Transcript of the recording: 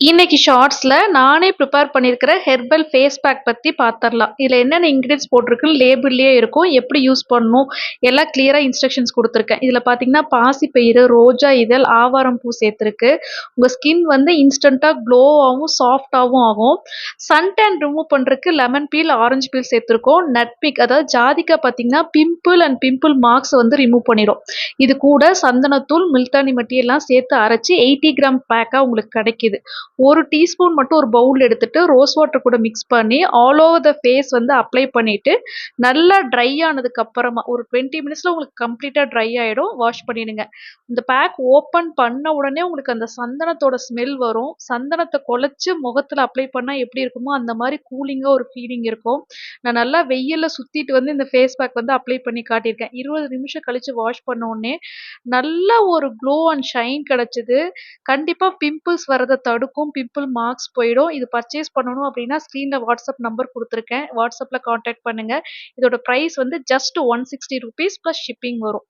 இன்னைக்கு ஷார்ட்ஸில் நானே ப்ரிப்பேர் பண்ணியிருக்கிற ஹெர்பல் ஃபேஸ் பேக் பற்றி பார்த்துடலாம் இதில் என்னென்ன இன்க்ரீடியன்ஸ் போட்டிருக்குன்னு லேபிள்லேயே இருக்கும். எப்படி யூஸ் பண்ணணும்? எல்லாம் கிளியராக இன்ஸ்ட்ரக்ஷன்ஸ் கொடுத்துருக்கேன். இதில் பார்த்தீங்கன்னா பாசிப்பயிறு ரோஜா இதழ் ஆவாரம் பூ சேர்த்துருக்கு. உங்கள் ஸ்கின் வந்து இன்ஸ்டண்ட்டாக க்ளோவாகவும் சாஃப்டாகவும் ஆகும். சன்டேன் ரிமூவ் பண்ணுறதுக்கு லெமன் பீல் ஆரஞ்சு பீல் சேர்த்துருக்கோம். நட்பிக் அதாவது ஜாதிக்காய் பார்த்தீங்கன்னா பிம்பிள் அண்ட் பிம்பிள் மார்க்ஸ் வந்து ரிமூவ் பண்ணிடும். இது கூட சந்தனத்தூள் மில்தானி மட்டி எல்லாம் சேர்த்து அரைச்சி எயிட்டி கிராம் பேக்காக உங்களுக்கு கிடைக்கிது. ஒரு டீஸ்பூன் மட்டும் ஒரு பவுல் எடுத்துகிட்டு ரோஸ் வாட்டர் கூட மிக்ஸ் பண்ணி ஆல் ஓவர் த ஃபேஸ் வந்து அப்ளை பண்ணிவிட்டு நல்லா ட்ரை ஆனதுக்கு அப்புறமா ஒரு டுவெண்ட்டி மினிட்ஸில் உங்களுக்கு கம்ப்ளீட்டாக ட்ரை ஆகிடும் வாஷ் பண்ணிடுங்க. இந்த பேக் ஓப்பன் பண்ண உடனே உங்களுக்கு அந்த சந்தனத்தோட ஸ்மெல் வரும். சந்தனத்தை குலைச்சி முகத்தில் அப்ளை பண்ணால் எப்படி இருக்குமோ அந்த மாதிரி கூலிங்காக ஒரு ஃபீலிங் இருக்கும். நான் நல்லா வெயிலில் சுற்றிட்டு வந்து இந்த ஃபேஸ் பேக் வந்து அப்ளை பண்ணி காட்டியிருக்கேன். இருபது நிமிஷம் கழித்து வாஷ் பண்ண உடனே நல்ல ஒரு க்ளோ அண்ட் ஷைன் கிடச்சிது. கண்டிப்பாக பிம்பிள்ஸ் வரதை தடுக்கும். பிம்பிள் மார்க்ஸ் போயிடும். இது பர்ச்சேஸ் பண்ணணும் அப்படின்னா ஸ்க்ரீனில் வாட்ஸ்அப் நம்பர் கொடுத்துருக்கேன். வாட்ஸ்அப்பில் காண்டாக்ட் பண்ணுங்கள் இதோட ப்ரைஸ் வந்து just one sixty rupees plus shipping வரும்.